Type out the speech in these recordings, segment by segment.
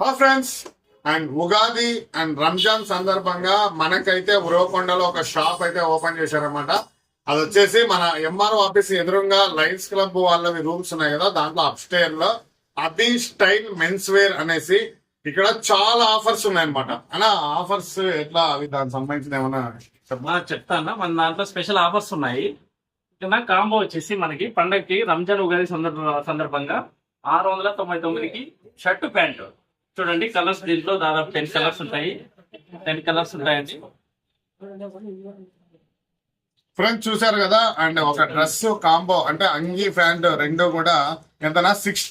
హా friends and Ugadi and Ramzan సందర్భంగా మనకైతే ఉరవకొండలో ఒక షాప్ అయితే ఓపెన్ చేశారనమాట అది వచ్చేసి మన ఎంఆర్ఓ ఆఫీస్ ఎదురుగా లయన్స్ క్లబ్ వాళ్ళవి రూమ్స్ ఉన్నాయి కదా దాంట్లో అప్స్టేర్లో అబీ స్టైల్ మెన్స్ వేర్ అనేసి ఇక్కడ చాలా ఆఫర్స్ ఉన్నాయన్నమాట. అలా ఆఫర్స్ ఎట్లా అవి? దానికి సంబంధించిన ఏమన్నా చెప్తాను? మన దాంట్లో స్పెషల్ ఆఫర్స్ ఉన్నాయి. ఇక్కడ కాంబో వచ్చేసి మనకి పండగకి రంజాన్ ఉగాది సందర్భ సందర్భంగా ఆరు వందల తొంభై తొమ్మిదికి షర్ట్ ప్యాంట్. చూడండి కలర్స్ దీంట్లో దాదాపు టెన్ కలర్స్ ఉంటాయి. టెన్ కలర్స్ ఉంటాయండి ఫ్రెండ్స్ చూసారు కదా అండ్ ఒక డ్రెస్ కాంబో అంటే అంగి ప్యాంట్ రెండు కూడా ఎంతనా? సిక్స్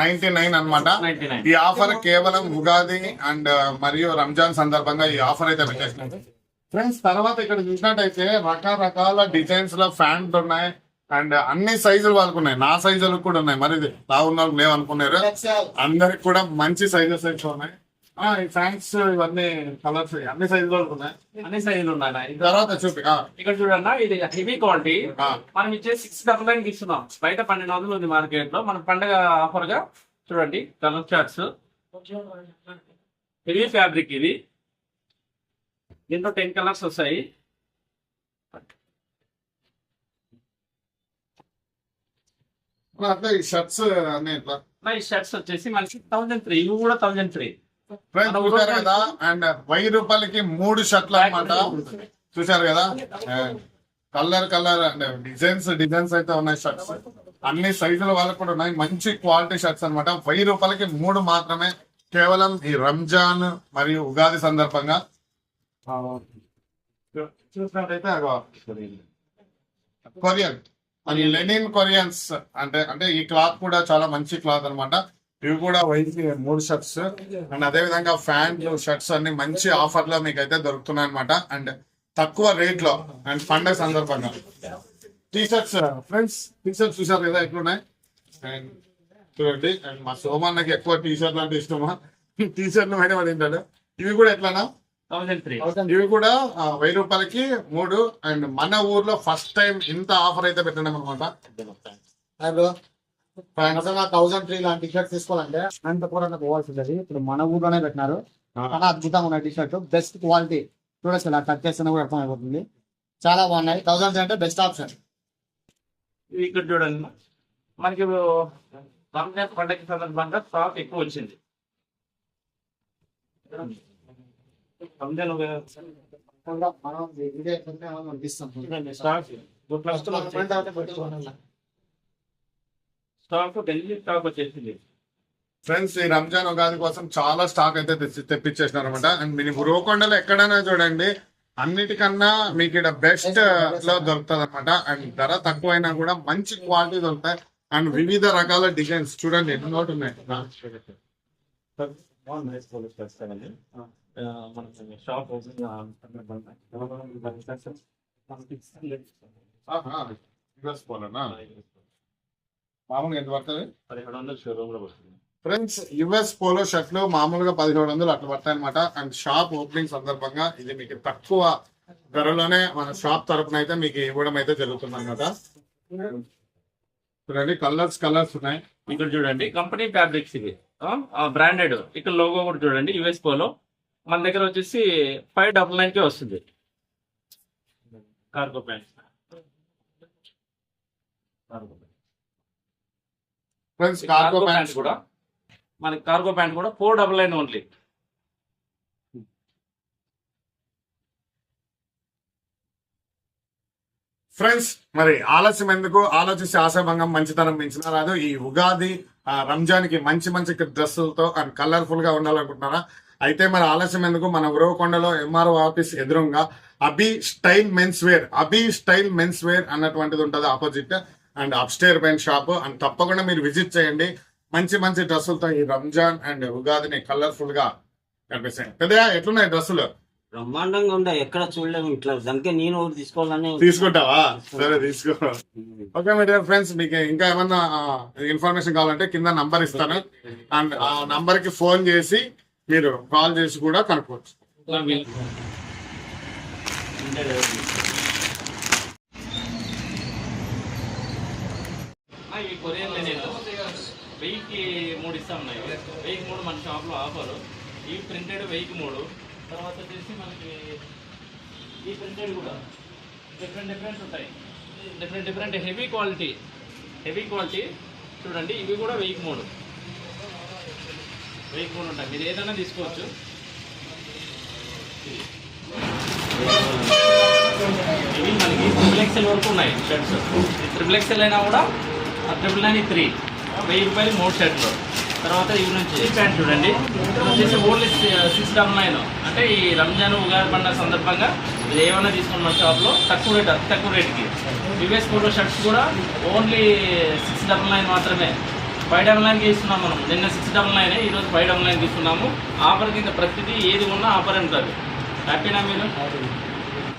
నైన్టీ నైన్ అనమాట ఈ ఆఫర్ కేవలం ఉగాది అండ్ మరియు రంజాన్ సందర్భంగా ఈ ఆఫర్ అయితే పెట్టేసినారు ఫ్రెండ్స్ తర్వాత ఇక్కడ చూసినట్టయితే రకరకాల డిజైన్స్లో ఫ్యాంట్లు ఉన్నాయి. అండ్ అన్ని సైజులు వాళ్ళకు ఉన్నాయి నా సైజులు కూడా ఉన్నాయి. మరి ఇది బాగున్న వాళ్ళకి లేవు అనుకున్నారు అందరికి కూడా మంచి సైజెస్ అయితే ఉన్నాయి. ఫ్యాంట్స్ ఇవన్నీ కలర్స్ అన్ని సైజులు ఉన్నాయి. అన్ని సైజులు ఉన్నాయి తర్వాత చూపి ఆ, ఇక్కడ చూడన్నా ఇది హెవీ క్వాలిటీ. మనం ఇచ్చే సిక్స్ డబల్ నైన్ ఇస్తున్నాం. బయట పన్నెండు వందలు ఉంది మార్కెట్లో మన పండగ ఆఫర్గా చూడండి కలర్ చార్ట్స్ హెవీ ఫ్యాబ్రిక్ ఇది. దీంట్లో టెన్ కలర్స్ వస్తాయి అట్లా ఈ షర్ట్స్ అన్ని ఇట్లా. నా ఈ షర్ట్స్ వచ్చేసి మనకి థౌజండ్ త్రీ ఇవి కూడా థౌజండ్ త్రీ చూసారు కదా? అండ్ వెయ్యి రూపాయలకి మూడు షర్ట్లు అన్నమాట. చూసారు కదా? Colour colour and designs designs అయితే ఉన్నాయి షర్ట్స్ అన్ని సైజుల వాళ్ళకి కూడా ఉన్నాయి. మంచి క్వాలిటీ షర్ట్స్ అన్నమాట. వెయ్యి రూపాయలకి మూడు మాత్రమే. కేవలం ఈ రంజాన్ మరియు ఉగాది సందర్భంగా. చూసినట్టయితే కొరియన్ అది లెనిన్ కొరియన్స్ అంటే అంటే ఈ క్లాత్ కూడా చాలా మంచి క్లాత్ అన్నమాట. ఇవి కూడా వైద్య మూడు షర్ట్స్. అండ్ అదే విధంగా ఫ్యాంట్లు షర్ట్స్ అన్ని మంచి ఆఫర్లో మీకు అయితే దొరుకుతున్నాయి అనమాట అండ్ తక్కువ రేట్లో అండ్ పండగ సందర్భంగా. T shirts friends T shirts చూసారు కదా ఎట్లున్నాయి? అండ్ చూడండి అండ్ మా సోమన్నకి ఎక్కువ టీ షర్ట్లు అంటే ఇష్టమా? టీ షర్ట్లు అది తింటాడు ఇవి కూడా ఎట్లానా ఇవి కూడా వెయ్యి రూపాయలకి మూడు అండ్ మన ఊర్లో ఫస్ట్ టైం ఇంత ఆఫర్ అయితే పెట్టడం అనమాట థౌసండ్ త్రీ లాంటి టీషర్ట్ తీసుకోవాలంటే అనంతపురం పోవాల్సి ఉంటుంది ఇప్పుడు మన ఊర్లోనే పెట్టినారు. చాలా అద్భుతంగా ఉన్నాయి టీషర్ట్ బెస్ట్ క్వాలిటీ చూడొచ్చు ఇలా కట్ చేస్తున్నా కూడా అర్థమైపోతుంది. చాలా బాగున్నాయి. థౌసండ్ అంటే బెస్ట్ ఆప్షన్ ఇవి ఇక్కడ చూడండి. మనకి రంజాన్ పండగ సందర్భంగా స్టాక్ ఎక్కువ వచ్చింది. రంజాన్ మనం స్టాక్ ఢిల్లీ స్టాక్ వచ్చేసింది ఫ్రెండ్స్ ఈ రంజాన్ ఉగాది కోసం చాలా స్టాక్ అయితే తెచ్చి తెప్పించేసినారు అనమాట అండ్ మీరు రోకొండలో ఎక్కడైనా చూడండి అన్నిటికన్నా మీకు ఇక్కడ బెస్ట్లో దొరుకుతుంది అనమాట అండ్ ధర తక్కువైనా కూడా మంచి క్వాలిటీ దొరుకుతాయి. అండ్ వివిధ రకాల డిజైన్స్ చూడండి షాప్ యుఎస్ పోలేనా మామూలుగా ఎంత పడుతుంది? పదిహేడు వందలు షోరూమ్లో వస్తుంది ఫ్రెండ్స్ యుఎస్ పోలో షర్ట్లు మామూలుగా పదిహేడు వందలు అట్లా పడతాయి అనమాట అండ్ షాప్ ఓపెనింగ్ సందర్భంగా ఇది మీకు తక్కువ ధరలోనే మన షాప్ తరపున అయితే మీకు ఇవ్వడం అయితే జరుగుతుంది అనమాట చూడండి కలర్స్ కలర్స్ ఉన్నాయి. ఇక్కడ చూడండి కంపెనీ ఫ్యాబ్రిక్స్ ఇది బ్రాండెడ్. ఇక్కడ లోగో కూడా చూడండి యుఎస్ పోలో మన దగ్గర వచ్చేసి ఫైవ్ డబల్ నైన్ కే వస్తుంది. Cargo pant friends cargo cargo pant pants కూడా మనకి కార్గో ప్యాంట్ కూడా four double nine only friends మరి ఆలస్యం ఎందుకు? ఆలోచిస్తే ఆశాభంగం మంచితనం మించిన రాదు. ఈ ఉగాది రంజాన్కి మంచి మంచి డ్రెస్సులతో అండ్ కలర్ఫుల్గా ఉండాలనుకుంటున్నారా? అయితే మరి ఆలస్యం ఎందుకు? మన ఉరవకొండలో ఎంఆర్ఓ ఆఫీస్ ఎదురుగా Abi style men's wear Abi style men's wear అన్నటువంటిది ఉంటుంది opposite and upstair paint shop and తప్పకుండా మీరు విజిట్ చేయండి. మంచి మంచి డ్రెస్సులతో ఈ రంజాన్ అండ్ ఉగాదిని కలర్ఫుల్గా కనిపిస్తాయి. పెద్దగా ఎట్లున్నాయి డ్రెస్సులు? బ్రహ్మాండంగా ఉండే ఎక్కడ చూడలేము ఇట్లా. దానికే నేను ఒకటి తీసుకోవాలని తీసుకుంటావా? సరే తీసుకో. ఓకే మీ డియర్ ఫ్రెండ్స్ మీకు ఇంకా ఏమన్నా ఇన్ఫర్మేషన్ కావాలంటే కింద నంబర్ ఇస్తాను. అండ్ ఆ నంబర్కి ఫోన్ చేసి మీరు కాల్ చేసి కూడా కనుక్కోవచ్చు. ఈ కొరియన్ నేను వెయ్యికి మూడు ఉన్నాయి వెయ్యికి మూడు మన షాప్లో ఆఫర్ ఈ ప్రింటెడ్ వెయ్యికి మూడు. తర్వాత వచ్చేసి మనకి ఈ ప్రింటెడ్ కూడా. డిఫరెంట్ డిఫరెంట్ ఉంటాయి. Different different heavy quality heavy quality చూడండి ఇవి కూడా వెయ్యి మూడు వెయ్యి మూడు ఉంటాయి. మీరు ఏదైనా తీసుకోవచ్చు. ఇవి మనకి ట్రిపుల్ ఎక్సెల్ వరకు ఉన్నాయి షర్ట్స్ ట్రిపుల్ ఎక్సెల్ అయినా కూడా ట్రిపుల్ నైన్ త్రీ వెయ్యి రూపాయలు మూడు షర్ట్లు తర్వాత ఇవి నుంచి. ఈ ప్యాంట్ చూడండి. వచ్చేసి ఓన్లీ సిక్స్ డబల్ నైన్ అంటే ఈ రంజాన్ ఉగాది పండుగ సందర్భంగా ఇది ఏమైనా తీసుకున్న మన షాప్లో తక్కువ రేట్ అతి తక్కువ రేట్కి. ప్రీవియస్ ఫోటో షర్ట్స్ కూడా ఓన్లీ సిక్స్ డబల్ నైన్ మాత్రమే. ఫైవ్ డబల్ నైన్కి ఇస్తున్నాం మనం. నిన్న సిక్స్ డబల్ నైన్ ఈరోజు ఫైవ్ డబల్ నైన్కి ఇస్తున్నాము ఆఫర్ కింద ప్రతిదీ ఏది ఉన్నా ఆఫర్ ఉంటుంది హ్యాపీనా మీరు?